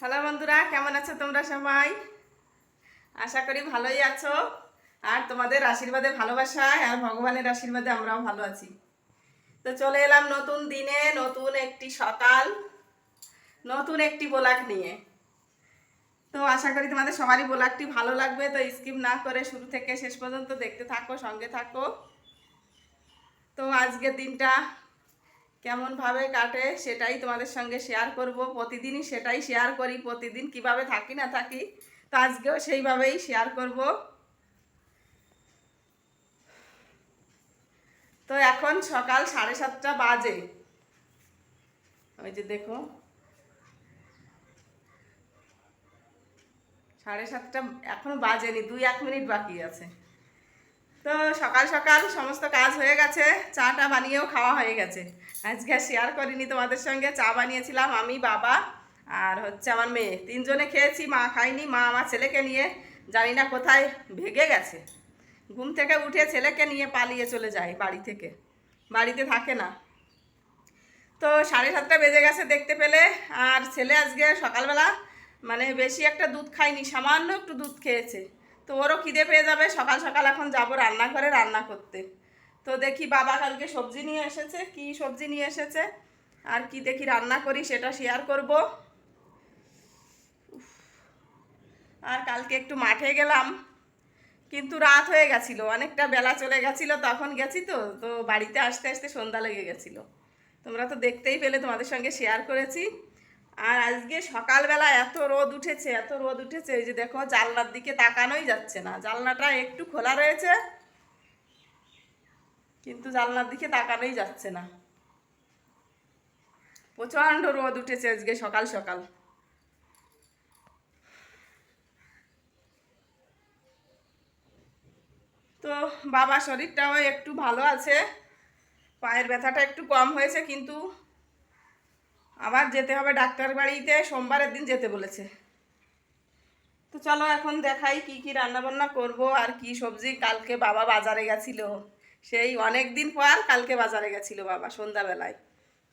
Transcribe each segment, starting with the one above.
Hello বন্ধুরা, কেমন আছো তোমরা সবাই? আশা করি ভালোই আছো। আর তোমাদের আশীর্বাদে, ভালোবাসায় আর ভগবানের আশীর্বাদে আমরাও ভালো আছি। তো চলে এলাম নতুন দিনে, নতুন একটি সকাল, নতুন একটি বোলাক নিয়ে। তো আশা করি তোমাদের সবারই বোলাকটি ভালো লাগবে, তো স্কিপ না করে শুরু থেকে শেষ পর্যন্ত দেখতে থাকো, সঙ্গে থাকো। তো আজকের দিনটা কেমনভাবে কাটে সেটাই তোমাদের সঙ্গে শেয়ার করব। প্রতিদিনই সেটাই শেয়ার করি, প্রতিদিন কীভাবে থাকি না থাকি, তো আজকেও সেইভাবেই শেয়ার করব। তো এখন সকাল সাড়ে সাতটা বাজে। ওই যে দেখো। সাড়ে সাতটা এখনও বাজেনি, দুই এক মিনিট বাকি আছে। তো সকাল সকাল সমস্ত কাজ হয়ে গেছে, চাটা বানিয়েও খাওয়া হয়ে গেছে। আজকে শেয়ার করিনি তোমাদের সঙ্গে, চা বানিয়েছিলাম আমি, বাবা আর হচ্ছে আমার মেয়ে। তিনজনে খেয়েছি, মা খাইনি মা আমার ছেলেকে নিয়ে জানি না কোথায় ভেগে গেছে। ঘুম থেকে উঠে ছেলেকে নিয়ে পালিয়ে চলে যায় বাড়ি থেকে। বাড়িতে থাকে না। তো সাড়ে সাতটা বেজে গেছে দেখতে পেলে, আর ছেলে আজকে সকালবেলা মানে বেশি একটা দুধ খায়নি, সামান্য একটু দুধ খেয়েছে। তো ওরও খিদে পেয়ে যাবে, সকাল সকাল এখন যাব রান্নাঘরে রান্না করতে। তো দেখি বাবা কালকে সবজি নিয়ে এসেছে, কি সবজি নিয়ে এসেছে, আর কি দেখি রান্না করি সেটা শেয়ার করব। আর কালকে একটু মাঠে গেলাম, কিন্তু রাত হয়ে গেছিল, অনেকটা বেলা চলে গেছিল, তখন গেছি তো তো বাড়িতে আসতে আসতে সন্ধ্যা লেগে গেছিল। তোমরা তো দেখতেই পেলে, তোমাদের সঙ্গে শেয়ার করেছি। আর আজকে সকালবেলা এত রোদ উঠেছে, এত রোদ উঠেছে, এই যে দেখো জানলার দিকে তাকানোই যাচ্ছে না। জানলাটা একটু খোলা রয়েছে, কিন্তু জানলার দিকে তাকানোই যাচ্ছে না। প্রচণ্ড রোদ উঠেছে আজকে সকাল সকাল। তো বাবা শরীরটাও একটু ভালো আছে, পায়ের ব্যথাটা একটু কম হয়েছে, কিন্তু আবার যেতে হবে ডাক্তার বাড়িতে, সোমবারের দিন যেতে বলেছে। তো চলো এখন দেখাই কি কি রান্না বান্না করব আর কি সবজি। কালকে বাবা বাজারে গেছিল। সেই অনেক দিন পর কালকে বাজারে গেছিল বাবা সন্ধ্যাবেলায়।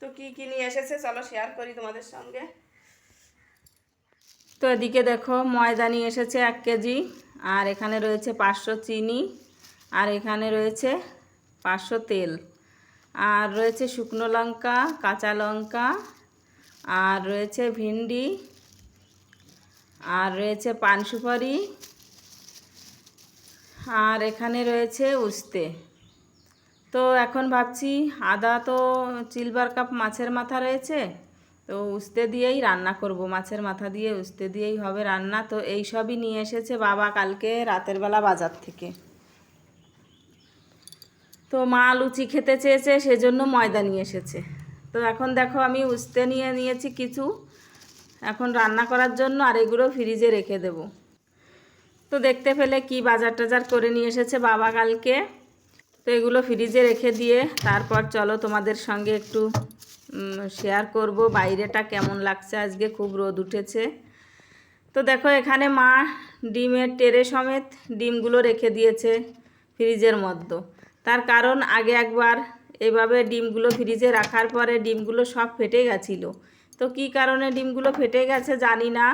তো কি কি নিয়ে এসেছে চলো শেয়ার করি তোমাদের সঙ্গে। তো এদিকে দেখো ময়দা নিয়ে এসেছে এক কেজি, আর এখানে রয়েছে পাঁচশো চিনি, আর এখানে রয়েছে পাঁচশো তেল। আর রয়েছে শুকনো লঙ্কা, কাঁচা লঙ্কা আর রয়েছে ভিন্ডি, আর রয়েছে পান সুপারি, আর এখানে রয়েছে উস্তে। তো এখন ভাবছি আদা তো চিলবার কাপ মাছের মাথা রয়েছে, তো উস্তে দিয়েই রান্না করব। মাছের মাথা দিয়ে উস্তে দিয়েই হবে রান্না। তো এই সবই নিয়ে এসেছে বাবা কালকে রাতের বেলা বাজার থেকে। তো মা লুচি খেতে চেয়েছে, সেজন্য ময়দা নিয়ে এসেছে। তো এখন দেখো আমি উস্তে নিয়ে নিয়েছি কিছু। এখন রান্না করার জন্য আর এগুলো ফ্রিজে রেখে দেব। তো দেখতে পেলে কি বাজার টাজার করে নিয়ে এসেছে বাবা কালকে। তো এগুলো ফ্রিজে রেখে দিয়ে তারপর চলো তোমাদের সঙ্গে একটু শেয়ার করব বাইরেটা কেমন লাগছে। আজকে খুব রোদ উঠেছে। তো দেখো এখানে মা ডিমের টেরে সমেত ডিমগুলো রেখে দিয়েছে ফ্রিজের মধ্যে। তার কারণ আগে একবার এভাবে ডিমগুলো ফ্রিজে রাখার পরে ডিমগুলো সব ফেটে গেছিল। তো কি কারণে ডিমগুলো ফেটে গেছে জানি না,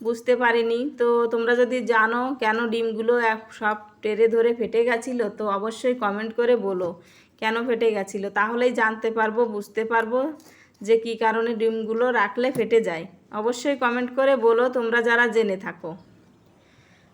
বুঝতে পারিনি। তো তোমরা যদি জানো কেন ডিমগুলো সব টেরে ধরে ফেটে গেছিল, তো অবশ্যই কমেন্ট করে বলো কেন ফেটে গেছিল। তাহলেই জানতে পারব, বুঝতে পারব যে কি কারণে ডিমগুলো রাখলে ফেটে যায়। অবশ্যই কমেন্ট করে বলো, তোমরা যারা জেনে থাকো।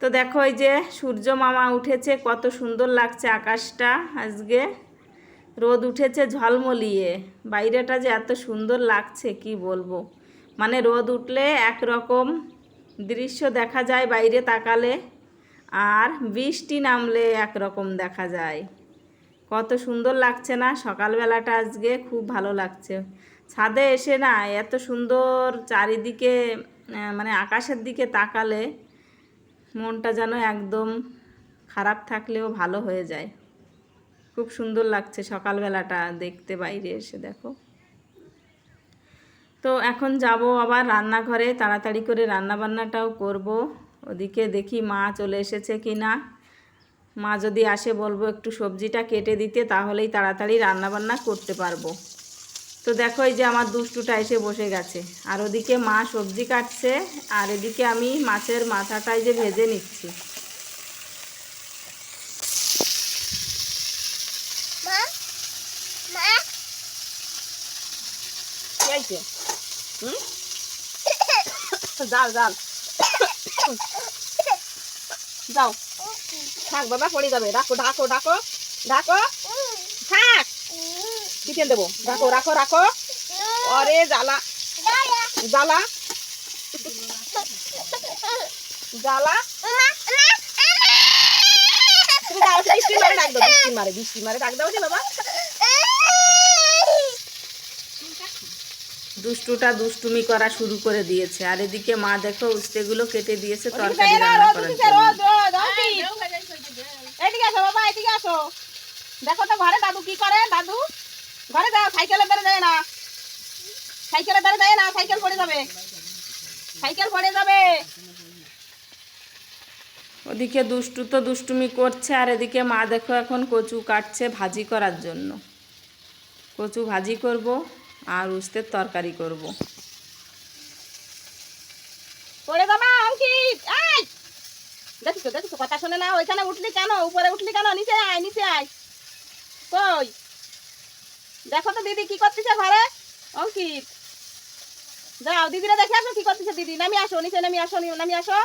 তো দেখো এই যে সূর্য মামা উঠেছে, কত সুন্দর লাগছে আকাশটা আজকে। রোদ উঠেছে ঝলমলিয়ে। বাইরেটা যে এত সুন্দর লাগছে, কি বলব? মানে রোদ উঠলে একরকম দৃশ্য দেখা যায় বাইরে তাকালে, আর বৃষ্টি নামলে একরকম দেখা যায়। কত সুন্দর লাগছে না? সকালবেলাটা আজকে খুব ভালো লাগছে। ছাদে এসে না এত সুন্দর চারিদিকে মানে আকাশের দিকে তাকালে মনটা যেন একদম খারাপ থাকলেও ভালো হয়ে যায়। খুব সুন্দর লাগছে সকালবেলাটা দেখতে বাইরে এসে, দেখো। তো এখন যাব আবার রান্নাঘরে, তাড়াতাড়ি করে রান্নাবান্নাটাও করব। ওদিকে দেখি মা চলে এসেছে কি না মা যদি আসে বলব একটু সবজিটা কেটে দিতে, তাহলেই তাড়াতাড়ি রান্নাবান্না করতে পারব। তো দেখো এই যে আমার দুষ্টুটা এসে বসে গেছে। আর ওদিকে মা সবজি কাটছে, আর এদিকে আমি মাছের মাথাটাই যে ভেজে নিচ্ছি মা মা কি হয়েছে হুম যাও যাও। যাও। থাক বাবা, পড়ে যাবে। রাখো ডাকো ডাকো ডাকো। থাক। কিচেন দেবো। রাখো রাখো রাখো অরে জ্বালা। জ্বালা। জ্বালা। তুমি যাও বৃষ্টি মারে ডাক দাও, বৃষ্টি মারে বৃষ্টি মারে। ডাক দাও যে বাবা। দুষ্টুটা দুষ্টুমি করা শুরু করে দিয়েছে। আর এদিকে মা দেখো উস্তেগুলো কেটে দিয়েছে তরকারি রান্না করার এদিকে আসো বাবা এদিকে আসো। দেখো তো ঘরে দাদু কি করে দাদু? ঘরে যাও সাইকেলে বেড়ে যায় না। সাইকেলে বেড়ে যায় না সাইকেল পড়ে যাবে। সাইকেল পড়ে যাবে। ওদিকে দুষ্টু তো দুষ্টুমি করছে আর এদিকে মা দেখো এখন কচু কাটছে ভাজি করার জন্য। কচু ভাজি করব। আর উস্তের তরকারি করব। পড়ে যাবা অঙ্কিত! এই! দেখিস তো দেখিস কথা শোনে না? ওইখানে উঠলি কেন? উপরে উঠলি কেন? নিচে আয় নিচে আয়। কই? দেখো তো দিদি কি করতেছে ঘরে। অঙ্কিত! যাও, দিদিরা দেখে আসো কি করতেছে দিদি। নামি আসো, নিচে নামি আসো নামি আসো।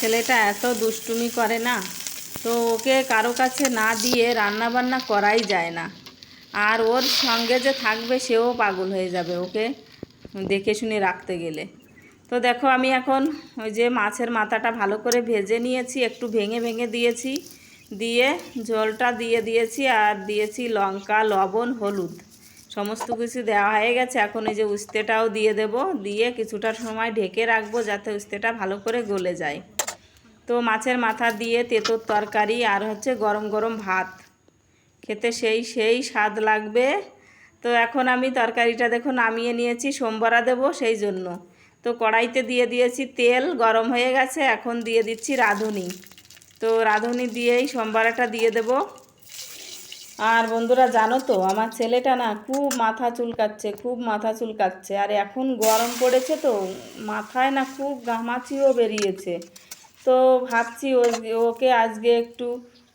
ছেলেটা এত দুষ্টুমি করে না? তো ওকে কারও কাছে না দিয়ে রান্না বান্না করাই যায় না। আর ওর সঙ্গে যে থাকবে সেও পাগল হয়ে যাবে ওকে দেখে শুনে রাখতে গেলে। তো দেখো আমি এখন ওই যে মাছের মাথাটা ভালো করে ভেজে নিয়েছি, একটু ভেঙে ভেঙে দিয়েছি। দিয়ে জলটা দিয়ে দিয়েছি আর দিয়েছি লঙ্কা, লবণ, হলুদ। সমস্ত কিছু দেওয়া হয়ে গেছে, এখন এই যে উস্তেটাও দিয়ে দেব। দিয়ে কিছুটা সময় ঢেকে রাখব যাতে উস্তেটা ভালো করে গলে যায়। তো মাছের মাথা দিয়ে তেঁতোর তরকারি আর হচ্ছে গরম গরম ভাত। খেতে সেই সেই স্বাদ লাগবে। তো এখন আমি তরকারিটা দেখো নামিয়ে নিয়েছি, সোমবারা দেবো সেই জন্য। তো কড়াইতে দিয়ে দিয়েছি তেল, গরম হয়ে গেছে, এখন দিয়ে দিচ্ছি রাঁধুনি। তো রাঁধুনি দিয়েই সোমবারাটা দিয়ে দেব। আর বন্ধুরা জানো তো, আমার ছেলেটা না খুব মাথা চুলকাচ্ছে, খুব মাথা চুলকাচ্ছে। আর এখন গরম পড়েছে তো, মাথায় না খুব ঘামাচিও বেরিয়েছে। তো ভাবছি ওকে আজকে একটু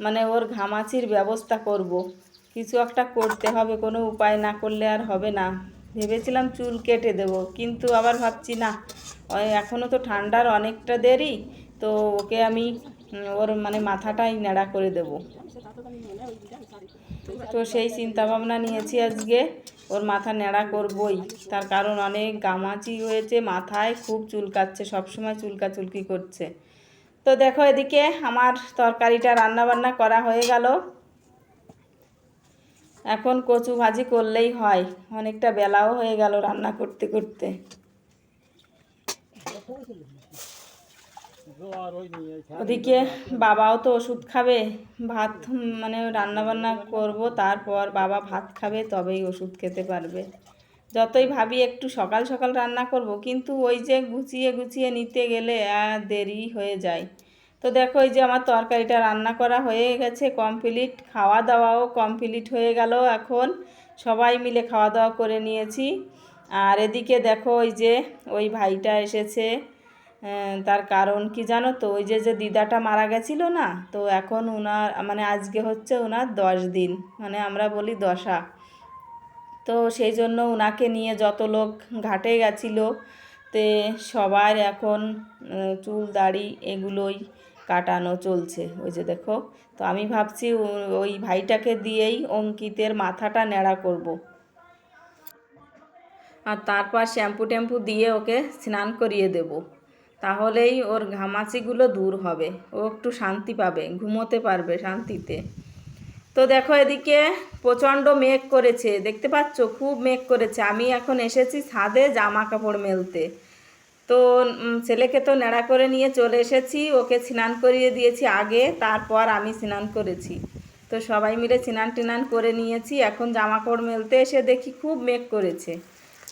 মানে ওর ঘামাচির ব্যবস্থা করব। কিছু একটা করতে হবে, কোনো উপায় না করলে আর হবে না। ভেবেছিলাম চুল কেটে দেব, কিন্তু আবার ভাবছি না। এখনও তো ঠান্ডার অনেকটা দেরি, তো ওকে আমি ওর মানে মাথাটাই নেড়া করে দেব। তো সেই চিন্তা ভাবনা নিয়েছি আজকে, ওর মাথা নেড়া করবই। তার কারণ অনেক গামাচি হয়েছে, মাথায় খুব চুলকাচ্ছে, সবসময় চুলকা চুলকি করছে। তো দেখো এদিকে আমার তরকারিটা রান্না বান্না করা হয়ে গেল। এখন কচু ভাজি করলেই হয়। অনেকটা বেলাও হয়ে গেল রান্না করতে করতে। ওদিকে বাবাও তো ওষুধ খাবে, ভাত মানে রান্না বান্না করব, তারপর বাবা ভাত খাবে, তবেই ওষুধ খেতে পারবে। যতই ভাবি একটু সকাল সকাল রান্না করব, কিন্তু ওই যে গুছিয়ে গুছিয়ে নিতে গেলে দেরি হয়ে যায়। তো দেখো, এই যে আমার তরকারিটা রান্না করা হয়ে গেছে কমপ্লিট খাওয়া দাওয়াও কমপ্লিট হয়ে গেল এখন। সবাই মিলে খাওয়া দাওয়া করে নিয়েছি। আর এদিকে দেখো, ওই যে ওই ভাইটা এসেছে। তার কারণ কি জানো তো? ওই যে যে দিদাটা মারা গেছিল না, তো এখন ওনার মানে আজকে হচ্ছে ওনার দশ দিন মানে আমরা বলি দশা। তো সেই জন্য ওনাকে নিয়ে যত লোক ঘাটে গেছিল, তে সবার এখন চুল, দাড়ি এগুলোই কাটানো চলছে। ওই যে দেখো, তো আমি ভাবছি ওই ভাইটাকে দিয়েই অঙ্কিতের মাথাটা ন্যাড়া করব। আর তারপর শ্যাম্পু ট্যাম্পু দিয়ে ওকে স্নান করিয়ে দেব। তাহলেই ওর ঘামাচিগুলো দূর হবে। ও একটু শান্তি পাবে, ঘুমোতে পারবে শান্তিতে। তো দেখো এদিকে প্রচণ্ড মেঘ করেছে, দেখতে পাচ্ছ? খুব মেঘ করেছে। আমি এখন এসেছি ছাদে জামা কাপড় মেলতে। তো ছেলেকে তো নেড়া করে নিয়ে চলে এসেছি, ওকে স্নান করিয়ে দিয়েছি আগে, তারপর আমি স্নান করেছি। তো সবাই মিলে স্নান টিনান করে নিয়েছি, এখন জামা কাপড় মেলতে এসে দেখি খুব মেঘ করেছে।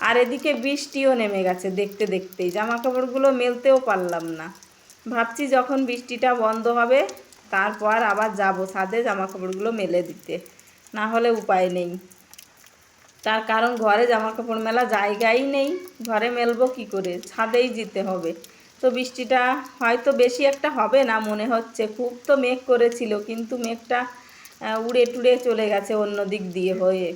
আর এদিকে বৃষ্টিও নেমে গেছে দেখতে দেখতেই জামা কাপড়গুলো মেলতেও পারলাম না। ভাবছি যখন বৃষ্টিটা বন্ধ হবে তারপর আবার যাব ছাদে জামা কাপড়গুলো মেলে দিতে। না হলে উপায় নেই। তার কারণ ঘরে জামা কাপড় মেলা জায়গাই নেই। ঘরে মেলবো কি করে? ছাদেই যেতে হবে। তো বৃষ্টিটা হয়তো বেশি একটা হবে না মনে হচ্ছে। খুব তো মেঘ করেছিল, কিন্তু মেঘটা উড়ে টুড়ে চলে গেছে অন্য দিক দিয়ে হয়ে।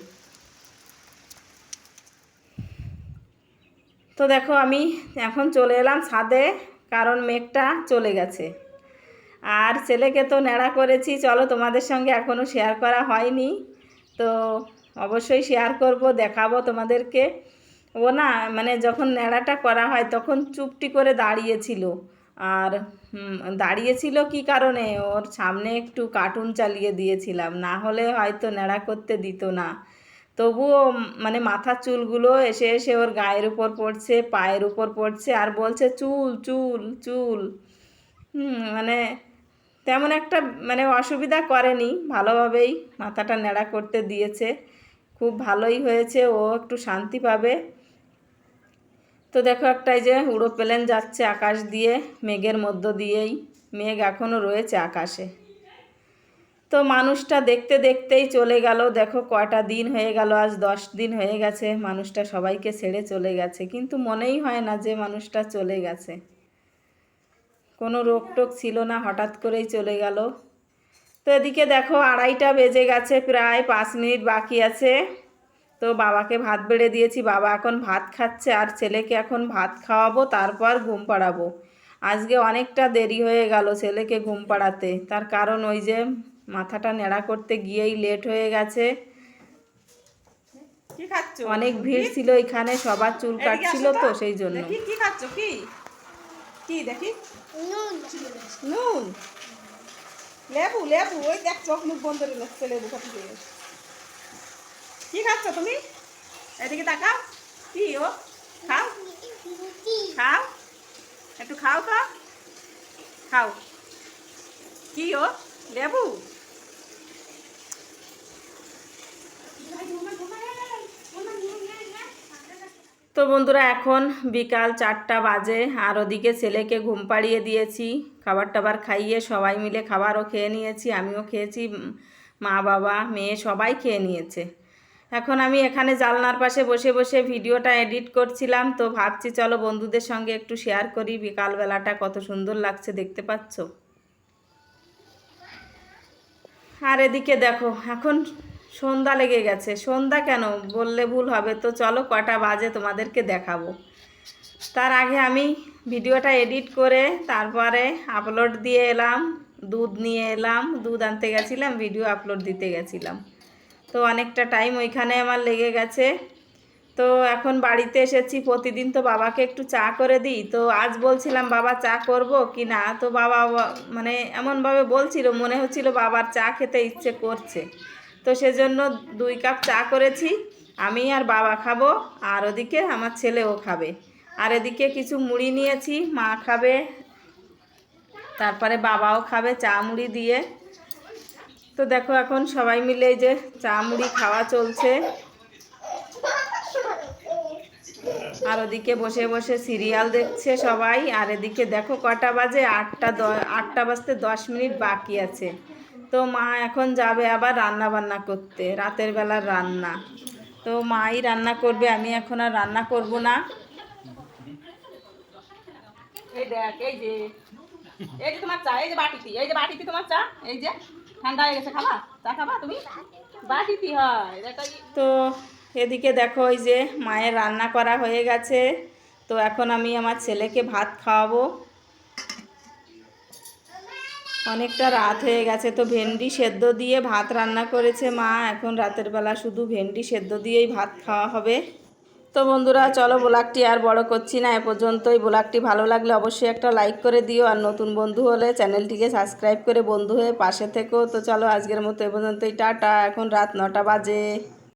তো দেখো আমি এখন চলে এলাম ছাদে, কারণ মেঘটা চলে গেছে। আর ছেলেকে তো ন্যাড়া করেছি, চলো তোমাদের সঙ্গে এখনও শেয়ার করা হয়নি। তো অবশ্যই শেয়ার করব, দেখাবো তোমাদেরকে। ও না মানে যখন ন্যাড়াটা করা হয় তখন চুপটি করে দাঁড়িয়েছিল। আর দাঁড়িয়েছিল কি কারণে? ওর সামনে একটু কার্টুন চালিয়ে দিয়েছিলাম, না হলে হয়তো নেড়া করতে দিত না। তবুও মানে মাথার চুলগুলো এসে এসে ওর গায়ের উপর পড়ছে, পায়ের উপর পড়ছে, আর বলছে, চুল চুল চুল। মানে তেমন একটা মানে অসুবিধা করেনি। ভালোভাবেই মাথাটা ন্যাড়া করতে দিয়েছে। খুব ভালোই হয়েছে, ও একটু শান্তি পাবে। তো দেখো একটা এই যে উড়ো প্লেন যাচ্ছে আকাশ দিয়ে, মেঘের মধ্য দিয়েই। মেঘ এখনও রয়েছে আকাশে। তো মানুষটা দেখতে দেখতেই চলে গেল। দেখো কয়টা দিন হয়ে গেল, আজ দশ দিন হয়ে গেছে। মানুষটা সবাইকে ছেড়ে চলে গেছে। কিন্তু মনেই হয় না যে মানুষটা চলে গেছে। কোনো রোগ টোক ছিল না হঠাৎ করেই চলে গেল। তো এদিকে দেখো আড়াইটা বেজে গেছে প্রায় পাঁচ মিনিট বাকি আছে। তো বাবাকে ভাত বেড়ে দিয়েছি বাবা এখন ভাত খাচ্ছে আর ছেলেকে এখন ভাত খাওয়াবো তারপর ঘুম পাড়াবো। আজকে অনেকটা দেরি হয়ে গেল ছেলেকে ঘুম পাড়াতে তার কারণ ওই যে মাথাটা নেড়া করতে গিয়েই লেট হয়ে গেছে। অনেক ভিড় ছিল এখানে সবার চুল কাটছিল তো। সেই জন্য। কি খাচ্ছ? কি? কি দেখি? নুন। নুন। লেবু লেবু ওই দেখ চোখ মুখ বন্ধ করে যাচ্ছে লেবু খাচ্ছি কি খাচ্ছ তুমি? এদিকে তাকাও। কি ও? খাও। খাও। একটু খাও খাও। খাও। কি ও? লেবু? তো বন্ধুরা, এখন বিকাল চারটা বাজে, আর ওদিকে ছেলেকে ঘুম পাড়িয়ে দিয়েছি। খাবার টাবার খাইয়ে সবাই মিলে খাবারও খেয়ে নিয়েছি, আমিও খেয়েছি মা, বাবা, মেয়ে সবাই খেয়ে নিয়েছে। এখন আমি এখানে জালনার পাশে বসে বসে ভিডিওটা এডিট করছিলাম, তো ভাবছি চলো বন্ধুদের সঙ্গে একটু শেয়ার করি, বিকালবেলাটা কত সুন্দর লাগছে দেখতে পাচ্ছ। আর এদিকে দেখো, এখন সন্ধ্যা লেগে গেছে। সন্ধ্যা কেন? বললে ভুল হবে। তো চলো কটা বাজে তোমাদেরকে দেখাবো। তার আগে আমি ভিডিওটা এডিট করে তারপরে আপলোড দিয়ে এলাম, দুধ নিয়ে এলাম, দুধ আনতে গেছিলাম, ভিডিও আপলোড দিতে গেছিলাম। তো অনেকটা টাইম ওইখানে আমার লেগে গেছে। তো এখন বাড়িতে এসেছি, প্রতিদিন তো বাবাকে একটু চা করে দিই। তো আজ বলছিলাম, বাবা, চা করব কি না? তো বাবা মানে এমনভাবে বলছিল, মনে হচ্ছিল বাবার চা খেতে ইচ্ছে করছে। তো সেজন্য দুই কাপ চা করেছি। আমি আর বাবা খাব, আর ওদিকে আমার ছেলেও খাবে। আর এদিকে কিছু মুড়ি নিয়েছি, মা খাবে, তারপরে বাবাও খাবে চা মুড়ি দিয়ে। তো দেখো এখন সবাই মিলে যে চা মুড়ি খাওয়া চলছে। আর ওদিকে বসে বসে সিরিয়াল দেখছে সবাই। আর এদিকে দেখো কটা বাজে, আটটা দ- আটটা বাজতে দশ মিনিট বাকি আছে। তো মা এখন যাবে আবার রান্না বান্না করতে রাতের বেলার রান্না। তো মাই রান্না করবে আমি এখন আর রান্না করব না। এই দেখ এই যে এই যে তোমার চা এই যে বাটিতে এই যে বাটিতে তোমার চা এই যে ঠান্ডা হয়ে গেছে খাবা? চা খাবা তুমি? বাটিতে হয় তো এদিকে দেখো ওই যে মায়ের রান্না করা হয়ে গেছে। তো এখন আমি আমার ছেলেকে ভাত খাওয়াবো। অনেকটা রাত হয়ে গেছে তো ভেন্ডি সেদ্ধ দিয়ে ভাত রান্না করেছে মা। এখন রাতের বেলা শুধু ভেন্ডি সেদ্ধ দিয়েই ভাত খাওয়া হবে। তো বন্ধুরা, চলো ব্লগটি আর বড় করছি না, এ পর্যন্তই। ব্লগটি ভালো লাগলে অবশ্যই একটা লাইক করে দিও আর নতুন বন্ধু হলে চ্যানেলটিকে সাবস্ক্রাইব করে বন্ধু হয়ে পাশে থেকো। তো চলো আজকের মতো এ পর্যন্তই, টাটা। এখন রাত নটা বাজে।